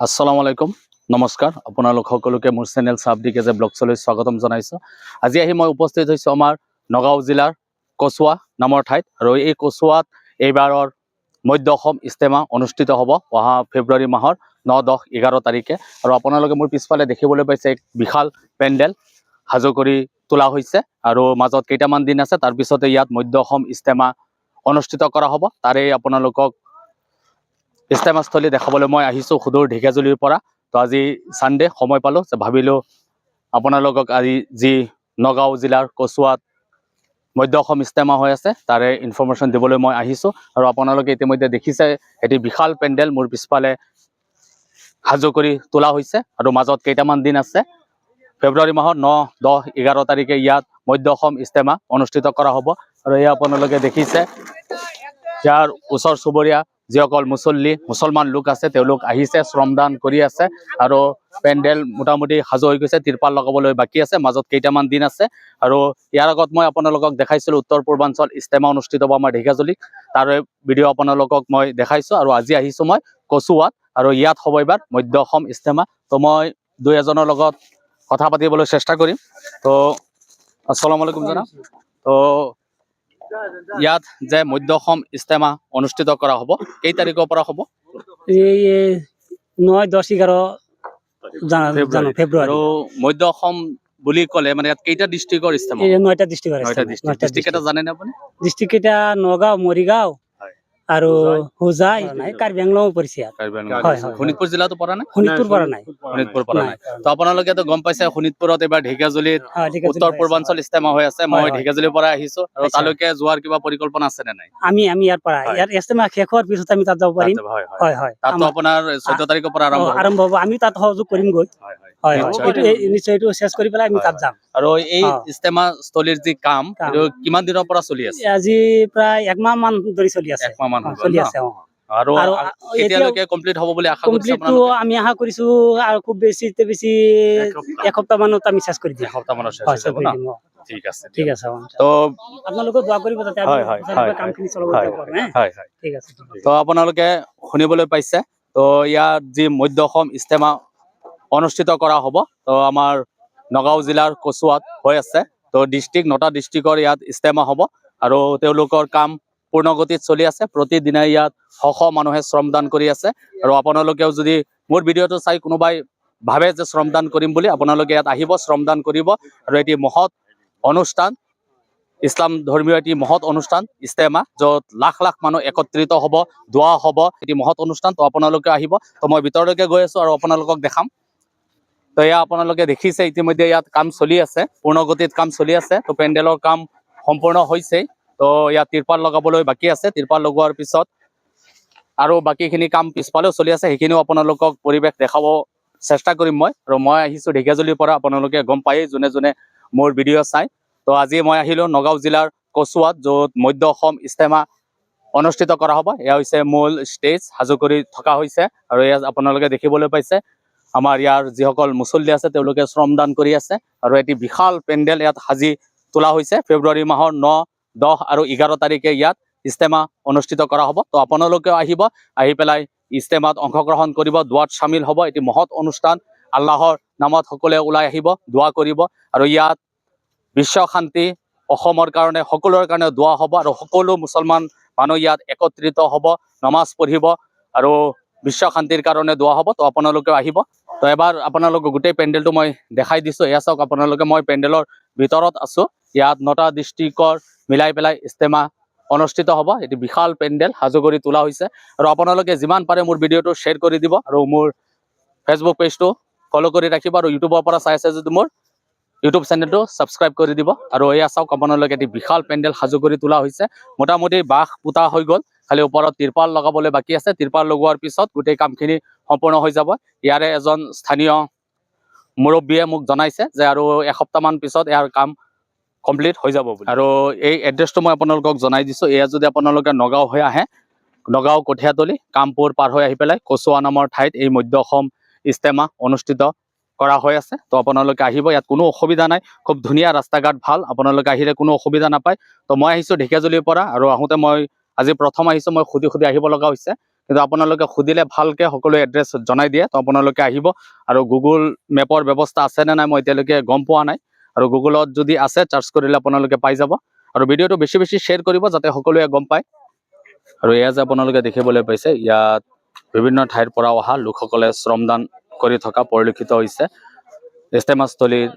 আসসালামু আলাইকুম। নমস্কাৰ আপোনালোক সকলোকে মোৰ চেনেল চাবডিকে যে ব্লগছলৈ স্বাগতম জনাইছোঁ। আজি আহি মই উপস্থিত হৈছোঁ আমাৰ নগাঁও জিলাৰ কচুৱা নামৰ ঠাইত আৰু এই কচুৱাত এইবাৰৰ মধ্য অসম ইজতেমা অনুষ্ঠিত হ'ব অহা ফেব্ৰুৱাৰী মাহৰ ন, দহ, এঘাৰ তাৰিখে। আৰু আপোনালোকে মোৰ পিছফালে দেখিবলৈ পাইছে এক বিশাল পেণ্ডেল সাজু কৰি তোলা হৈছে আৰু মাজত কেইটামান দিন আছে। তাৰপিছতে ইয়াত মধ্য অসম ইজতেমা অনুষ্ঠিত কৰা হ'ব। তাৰে আপোনালোকক ইজতেমাস্থলী দেখাবলৈ মই আহিছোঁ সুদূৰ ঢেকীয়াজুলিৰ পৰা। তো আজি ছানডে সময় পালোঁ ভাবিলোঁ আপোনালোকক আজি যি নগাঁও জিলাৰ কচুৱাত মধ্য অসম ইজতেমা হৈ আছে, তাৰে ইনফৰ্মেশ্যন দিবলৈ মই আহিছোঁ আৰু আপোনালোকে ইতিমধ্যে দেখিছে, এটি বিশাল পেণ্ডেল মোৰ পিছফালে সাজু কৰি তোলা হৈছে আৰু মাজত কেইটামান দিন আছে। ফেব্ৰুৱাৰী মাহৰ ন, দহ, এঘাৰ তাৰিখে ইয়াত মধ্য অসম ইজতেমা অনুষ্ঠিত কৰা হ'ব আৰু এয়া আপোনালোকে দেখিছে। ইয়াৰ ওচৰ চুবুৰীয়া যিসকল মুছল্লি, মুছলমান লোক আছে, তেওঁলোক আহিছে শ্ৰমদান কৰি আছে আৰু পেণ্ডেল মোটামুটি সাজু হৈ গৈছে, তিৰপাল লগাবলৈ বাকী আছে, মাজত কেইটামান দিন আছে আৰু ইয়াৰ আগত মই আপোনালোকক দেখাইছিলোঁ উত্তৰ পূৰ্বাঞ্চল ইজতেমা অনুষ্ঠিত হ'ব আমাৰ ঢেকীয়াজুলিত তাৰে ভিডিঅ' আপোনালোকক মই দেখাইছোঁ আৰু আজি আহিছোঁ মই কচুৱাত আৰু ইয়াত হ'ব এইবাৰ মধ্য অসম ইজতেমা, তো মই দুই এজনৰ লগত কথা পাতিবলৈ চেষ্টা কৰিম, তো আসসালামু আলাইকুম জনাব, তো ইয়াত যে মধ্য অসম ইজতেমা অনুষ্ঠিত কৰা হ'ব কেই তাৰিখৰ পৰা হ'ব? এই নয় দশ ফেব্রুয়ারি। আৰু মধ্য অসম বুলি ক'লে মানে ইয়াত কেইটা ডিষ্ট্ৰিক্টৰ ইজতেমা? নয়টা নয়টা ডিষ্ট্ৰিক্ট ডিষ্ট্ৰিক্ট এটা জানেনে আপুনি? ডিস্ট্রিক্ট এটা নগাঁও মৰিগাঁও। আৰু হোজাই? নাই কাৰ্বি আংলঙো পৰিছে। শোণিতপুৰ জিলাতো পৰা নাই? শোণিতপুৰ পৰা নাই। শোণিতপুৰ পৰা নাই। তো আপোনালোকেতো গম পাইছে শোণিতপুৰত এইবাৰ আছে, উত্তৰ পূৰ্বাঞ্চল ইজতেমা হৈ আছে। মই। ঢেকীয়াজুলিৰ পৰা আহিছো। আৰু আচ্ছা। তালৈকে যোৱাৰ কিবা পৰিকল্পনা আছে নে নাই? আমি আমি ইয়াৰ পৰা। ইয়াৰ ইস্তেমা শেষ হোৱাৰ পিছত আমি তাত যাব পাৰিম। হয় হয়। হয় হয়। তাতো আপোনাৰ চৈধ্য তাৰিখৰ পৰা আৰম্ভ আৰম্ভ হ'ব। আমি তাত সহযোগ কৰিম গৈ হয়। হয় হয় নিশ্চয়। এইটো চেছ কৰি পেলাই আমি তাত যাম আৰু এই অ। স্থলীৰ যি কাম কাম। কিমান দিনৰ পৰা চলি আছে আজি প্ৰায় একমাহ মান ধৰি চলি আছে একমাহ মান চলি আছে অ আৰু কেতিয়ালৈকে কমপ্লিট হ'ব বুলি আশা কমপ্লিটটো আমি আশা কৰিছো আৰু খুব বেছিতে বেছি এসপ্তাহ মানত আমি চেছ কৰি দিম এসপ্তাহ শেষ ন অ। ঠিক আছে ঠিক আছে। তো আপোনালোকেও দোৱা কৰিব যাতে হয়, হয়, কামখিনি চলাব হয়, পাৰো হে? হয় হয় ঠিক আছে ঠিক আছে। তো আপোনালোকে শুনিবলৈ পাইছে তো ইয়াত যি মধ্য অসম ইজতেমা অনুষ্ঠিত কৰা হ'ব। তো আমাৰ নগাঁও জিলাৰ কচুৱাত হৈ আছে। তো ডিষ্ট্ৰিক্ট নটা ডিষ্ট্ৰিক্টৰ ইয়াত ইজতেমা হ'ব। আৰু তেওঁলোকৰ কাম পূৰ্ণগতিত চলি আছে। প্ৰতিদিনে ইয়াত শ শ মানুহে শ্ৰমদান কৰি আছে। আৰু আপোনালোকেও যদি মোৰ ভিডিঅ'টো চাই কোনোবাই ভাবে যে শ্ৰমদান কৰিম বুলি, আপোনালোকে ইয়াত আহিব শ্ৰমদান কৰিব। আৰু এটি মহৎ অনুষ্ঠান, ইছলাম ধৰ্মীয় এটি মহৎ অনুষ্ঠান, ইজতেমা, য'ত লাখ লাখ মানুহ একত্ৰিত হ'ব, দোৱা হ'ব। এটি মহৎ অনুষ্ঠান, তো আপোনালোকে আহিব। তো মই ভিতৰলৈকে গৈ আছো আৰু আপোনালোকক দেখাম। তো এয়া আপোনালোকে দেখিছে, ইতিমধ্যে ইয়াত কাম চলি আছে, পূৰ্ণগতিত কাম চলি আছে, তো পেণ্ডেলৰ কাম সম্পূৰ্ণ হৈছেই। তো ইয়াত তিৰপাল লগাবলৈ বাকী আছে, তিৰপাল লগোৱাৰ পিছত আৰু বাকীখিনি কাম পিছফালেও চলি আছে, সেইখিনিও আপোনালোকক পৰিৱেশ দেখাব চেষ্টা কৰিম মই। আৰু মই আহিছোঁ ঢেকীয়াজুলিৰ পৰা, আপোনালোকে গম পায়েই যোনে যোনে মোৰ ভিডিঅ' চাই তো আজি মই আহিলোঁ নগাঁও জিলাৰ কচুৱাত, য'ত মধ্য অসম ইজতেমা অনুষ্ঠিত কৰা হ'ব। এয়া হৈছে মূল ষ্টেজ, সাজু কৰি থকা হৈছে। আৰু এয়া আপোনালোকে দেখিবলৈ পাইছে। আমাৰ ইয়াৰ যিসকল মুছল্লি আছে, তেওঁলোকে শ্ৰমদান কৰি আছে আৰু এটি বিশাল পেণ্ডেল ইয়াত সাজি তোলা হৈছে। ফেব্ৰুৱাৰী মাহৰ ন, দহ আৰু এঘাৰ তাৰিখে ইয়াত ইজতেমা অনুষ্ঠিত কৰা হ'ব। তো আপোনালোকেও আহিব, আহি পেলাই ইজতেমাত অংশগ্ৰহণ কৰিব, দোৱাত চামিল হ'ব। এটি মহৎ অনুষ্ঠান, আল্লাহৰ নামত সকলোৱে ওলাই আহিব, দোৱা কৰিব আৰু ইয়াত বিশ্ব শান্তি অসমৰ কাৰণে, সকলোৰে কাৰণে দোৱা হ'ব আৰু সকলো মুছলমান মানুহ ইয়াত একত্ৰিত হ'ব, নমাজ পঢ়িব আৰু বিশ্ব শান্তিৰ কাৰণে দোৱা হ'ব, তো আপোনালোকেও আহিব। তো এবাৰ আপোনালোকক গোটেই পেণ্ডেলটো মই দেখাই দিছোঁ। এয়া চাওক, আপোনালোকে মই পেণ্ডেলৰ ভিতৰত আছোঁ। ইয়াত নটা ডিষ্ট্ৰিক্টৰ মিলাই পেলাই ইজতেমা অনুষ্ঠিত হ'ব। এটি বিশাল পেণ্ডেল সাজু কৰি তোলা হৈছে। আৰু আপোনালোকে যিমান পাৰে মোৰ ভিডিঅ'টো শ্বেয়াৰ কৰি দিব আৰু মোৰ ফেচবুক পেজটো ফ'ল' কৰি ৰাখিব আৰু ইউটিউবৰ পৰা চাই আছে যদি মোৰ। ইউটিউব চেনেলটো ছাবস্ক্ৰাইব কৰি দিব। আৰু এয়া চাওক, আপোনালোকে এটি বিশাল পেণ্ডেল সাজু কৰি তোলা হৈছে। মোটামুটি বাঁহ পোতা হৈ গ'ল। খালি ওপৰত তিৰপাল লগাবলৈ বাকী আছে। তিৰপাল লগোৱাৰ পিছত গোটেই কামখিনি সম্পূৰ্ণ হৈ যাব। ইয়াৰে এজন স্থানীয় মুৰব্বীয়ে মোক জনাইছে যে আৰু এসপ্তাহমান পিছত ইয়াৰ কাম কমপ্লিট হৈ যাব বুলি। আৰু এই এড্ৰেছটো মই আপোনালোকক জনাই দিছোঁ। এয়া যদি আপোনালোকে নগাঁও হৈ আহে, নগাঁও কঠীয়াতলি, কামপুৰ পাৰ হৈ আহি পেলাই কচুৱা নামৰ ঠাইত এই মধ্য অসম ইজতেমা অনুষ্ঠিত কৰা হৈ আছে। তো আপোনালোকে আহিব, ইয়াত কোনো অসুবিধা নাই। খুব ধুনীয়া ৰাস্তা ঘাট ভালো। আপোনালোকে আহিলে কোনো অসুবিধা নাপায়। তো মই আহিছোঁ ঢেকীয়াজুলিৰ পৰা আৰু আহোঁতে মই আজি প্ৰথম আহিছোঁ, মই সুধি সুধি আহিব লগা হৈছে। কিন্তু আপোনালোকে সুধিলে ভালকে সকলো এড্ৰেছ জনাই দিয়ে। তো আপোনালোকে আহিব আৰু গুগল মেপৰ ব্যৱস্থা আছে নে নাই মই এতিয়ালৈকে গম পোৱা নাই। আৰু গুগলত যদি আছে, চাৰ্চ কৰিলে আপোনালোকে পাই যাব। আৰু ভিডিঅ'টো বেছি বেছি শ্বেয়াৰ কৰিব যাতে সকলোৱে গম পায়। আৰু এয়া যে আপোনালোকে দেখিবলৈ পাইছে, ইয়াত বিভিন্ন ঠাইৰ পৰা অহা লোকসকলে শ্ৰমদান কৰি থকা পৰিলক্ষিত হৈছে। ইস্তেমাস্থলীৰ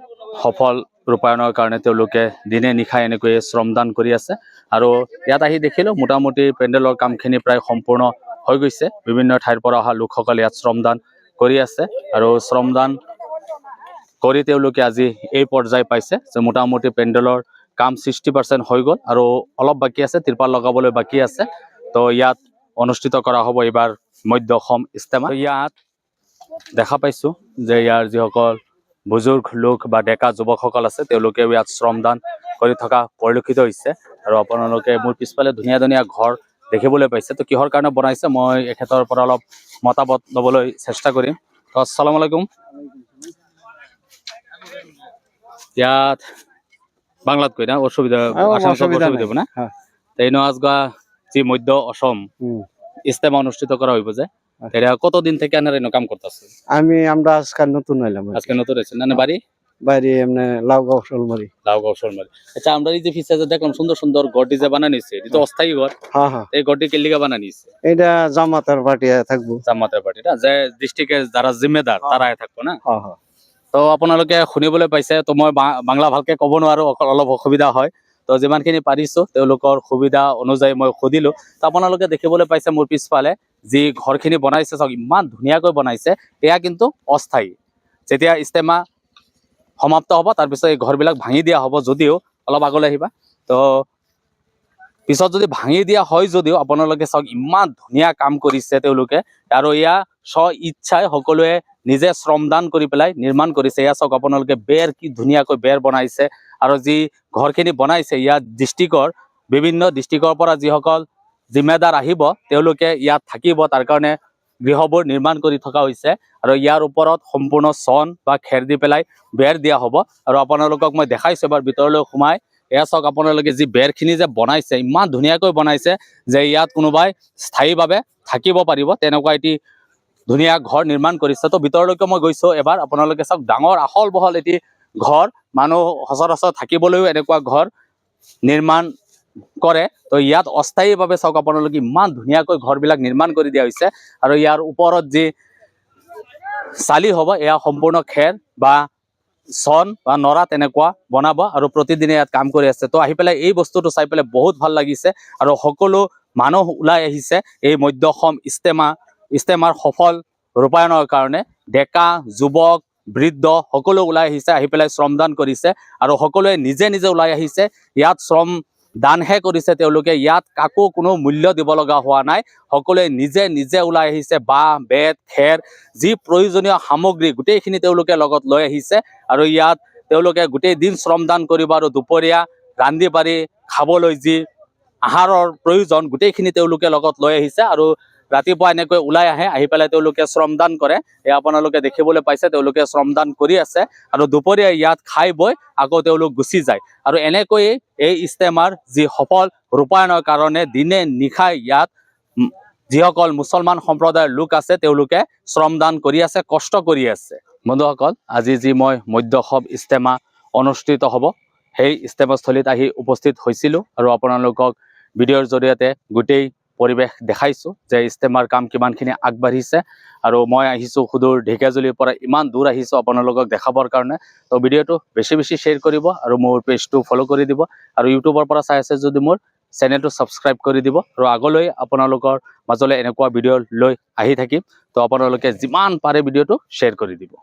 সফল ৰূপায়ণৰ কাৰণে তেওঁলোকে দিনে নিশাই এনেকৈ শ্ৰমদান কৰি আছে। আৰু ইয়াত আহি দেখিলোঁ মোটামুটি পেণ্ডেলৰ কামখিনি প্ৰায় সম্পূৰ্ণ হৈ গৈছে। বিভিন্ন ঠাইৰ পৰা অহা লোকসকলে ইয়াত শ্ৰমদান কৰি আছে। আৰু শ্ৰমদান কৰি তেওঁলোকে আজি এই পৰ্যায় পাইছে যে মোটামুটি পেণ্ডেলৰ কাম ছিক্সটি পাৰ্চেণ্ট হৈ গ'ল আৰু অলপ বাকী আছে, ত্ৰিপাল লগাবলৈ বাকী আছে। তো ইয়াত অনুষ্ঠিত কৰা হ'ব এইবাৰ মধ্য অসম ইস্তেমা ইয়াত দেখা পাইছোঁ যে ইয়াৰ যিসকল বুজুৰ্গ লোক বা ডেকা যুৱকসকল আছে তেওঁলোকে ইয়াত শ্ৰমদান কৰি থকা পৰিলক্ষিত হৈছে আৰু আপোনালোকে মোৰ পিছফালে ধুনীয়া ধুনীয়া ঘৰ দেখিবলৈ পাইছে তো কিহৰ কাৰণে বনাইছে মই এখেতৰ পৰা অলপ মতামত ল'বলৈ চেষ্টা কৰিম তো আসসালামু আলাইকুম ইয়াত বাংলাত কই না অসুবিধা আসাম অসুবিধা না হ্যাঁ। তো এই আজগা যে মধ্য অসম। ইস্তেমা অনুষ্ঠিত করা হইব যে। এটা কতদিন থেকে আনার কাম করতেছে? আমি আমরা আজকাল নতুন হইলাম আজকে নতুন হয়েছে না বাড়ি? বাইরে এমনি লাউগাঁও শোলমারি। লাউগাঁও শর্মারি আচ্ছা আমরা এই যে যে দেখলাম সুন্দর সুন্দর গড়টি যে বানা নিছে। এটা তো অস্থায়ী ঘর। হ্যাঁ হ্যাঁ। এই এটা জামাতার পার্টি থাকব। জামাতের যে ডিস্ট্রিক্টের যারা জিম্মেদার তারাই থাকব না? হ্যাঁ হ্যাঁ। তো আপোনালোকে শুনিবলৈ পাইছে তো মই বাংলা ভালকে ক'ব নোৱাৰো অলপ অসুবিধা হয়। তো যিমানখিনি পাৰিছো তেওঁলোকৰ সুবিধা অনুযায়ী মই সুধিলো। তো আপোনালোকে দেখিবলৈ পাইছে মোৰ পিছফালে। যি ঘৰখিনি বনাইছে, চাওক, ইমান ধুনীয়াকৈ বনাইছে, এয়া কিন্তু অস্থায়ী। যেতিয়া ইষ্টেমা সমাপ্ত হ'ব, তাৰপিছত এই ঘৰবিলাক ভাঙি দিয়া হ'ব যদিও, অলপ আগলৈ আহিবা। তো, পিছত যদি ভাঙি দিয়া হয় যদিও, আপোনালোকে চাওক, ইমান ধুনীয়া কাম কৰিছে তেওঁলোকে। আৰু এয়া স্ব ইচ্ছাই সকলোৱে নিজে শ্ৰমদান কৰি পেলাই নিৰ্মাণ কৰিছে। এয়া চাওক, আপোনালোকে বেৰ কি ধুনীয়াকৈ বেৰ বনাইছে। আৰু যি ঘৰখিনি বনাইছে ইয়াত ডিষ্ট্ৰিক্টৰ, বিভিন্ন ডিষ্ট্ৰিক্টৰ পৰা যিসকল জিম্মেদাৰ আহিব, তেওঁলোকে ইয়াত থাকিব, তাৰ কাৰণে গৃহবোৰ নিৰ্মাণ কৰি থকা হৈছে আৰু ইয়াৰ ওপৰত সম্পূৰ্ণ চন বা খেৰ দি পেলাই বেৰ দিয়া হ'ব। আৰু আপোনালোকক মই দেখাইছোঁ এবাৰ ভিতৰলৈ সোমাই। এয়া চাওক আপোনালোকে যি বেৰখিনি যে বনাইছে, ইমান ধুনীয়াকৈ বনাইছে যে ইয়াত কোনোবাই স্থায়ীভাৱে থাকিব পাৰিব। তেনেকুৱা এটি ধুনীয়া ঘৰ নিৰ্মাণ কৰিছে। তো ভিতৰলৈকে মই গৈছো এবাৰ। আপোনালোকে চাওক ডাঙৰ আহল বহল এটি ঘৰ। মানুহ সচৰাচৰ থাকিবলৈও এনেকুৱা ঘৰ নিৰ্মাণ কৰে। তো ইয়াত অস্থায়ীভাৱে চাওক আপোনালোকে ইমান ধুনীয়াকৈ ঘৰবিলাক নিৰ্মাণ কৰি দিয়া হৈছে আৰু ইয়াৰ ওপৰত যি চালি হ'ব, এয়া সম্পূৰ্ণ খেৰ বা চন বা নৰা তেনেকুৱা বনাব আৰু প্ৰতিদিনে ইয়াত কাম কৰি আছে। তো আহি পেলাই এই বস্তুটো চাই পেলাই বহুত ভালো লাগিছে আৰু সকলো মানুহ ওলাই আহিছে এই মধ্য অসম ইষ্টেমা, ইষ্টেমাৰ সফল ৰূপায়ণৰ কাৰণে। ডেকা, যুৱক, বৃদ্ধ সকলো ওলাই আহিছে, আহি পেলাই শ্ৰমদান কৰিছে আৰু সকলোৱে নিজে নিজে ওলাই আহিছে। ইয়াত শ্ৰম দানহে কৰিছে, তেওঁলোকে ইয়াত কাকো কোনো মূল্য দিব লগা হোৱা নাই। সকলোৱে নিজে নিজে ওলাই আহিছে, বাঁহ, বেত, খেৰ, যি প্ৰয়োজনীয় সামগ্ৰী গোটেইখিনি তেওঁলোকে লগত লৈ আহিছে আৰু ইয়াত তেওঁলোকে গোটেই দিন শ্ৰমদান কৰিব আৰু দুপৰীয়া ৰান্ধি বাঢ়ি খাবলৈ যি আহাৰৰ প্ৰয়োজন গোটেইখিনি তেওঁলোকে লগত লৈ আহিছে আৰু ৰাতিপুৱা এনেকৈ ওলাই আহে, আহি পেলাই তেওঁলোকে শ্ৰমদান কৰে। এয়া আপোনালোকে দেখিবলৈ পাইছে, তেওঁলোকে শ্ৰমদান কৰি আছে আৰু দুপৰীয়া ইয়াত খাই বৈ আকৌ তেওঁলোক গুচি যায়। আৰু এনেকৈয়ে এই ইষ্টেমাৰ যি সফল ৰূপায়ণৰ কাৰণে দিনে নিশাই ইয়াত যিসকল মুছলমান সম্প্ৰদায়ৰ লোক আছে, তেওঁলোকে শ্ৰমদান কৰি আছে, কষ্ট কৰি আছে। বন্ধুসকল, আজি যি মই মধ্য অসম ইষ্টেমা অনুষ্ঠিত হ'ব, সেই ইষ্টেমাস্থলীত আহি উপস্থিত হৈছিলোঁ আৰু আপোনালোকক ভিডিঅ'ৰ জৰিয়তে গোটেই পৰিৱেশ দেখাইছোঁ যে ইষ্টেমাৰ কাম কিমানখিনি আগবাঢ়িছে। আৰু মই আহিছোঁ সুদূৰ ঢেকীয়াজুলিৰ পৰা ইমান দূৰ আহিছোঁ আপোনালোকক দেখাবৰ কাৰণে। তো ভিডিঅ'টো বেছি বেছি শ্বেয়াৰ কৰিব আৰু মোৰ পেজটো ফ'ল' কৰি দিব। আৰু ইউটিউবৰ পৰা চাই আছে যদি মোৰ চেনেলটো ছাবস্ক্ৰাইব কৰি দিব। আৰু আগলৈ আপোনালোকৰ মাজলৈ এনেকুৱা ভিডিঅ' লৈ আহি থাকিম। তো আপোনালোকে যিমান পাৰে ভিডিঅ'টো শ্বেয়াৰ কৰি দিব।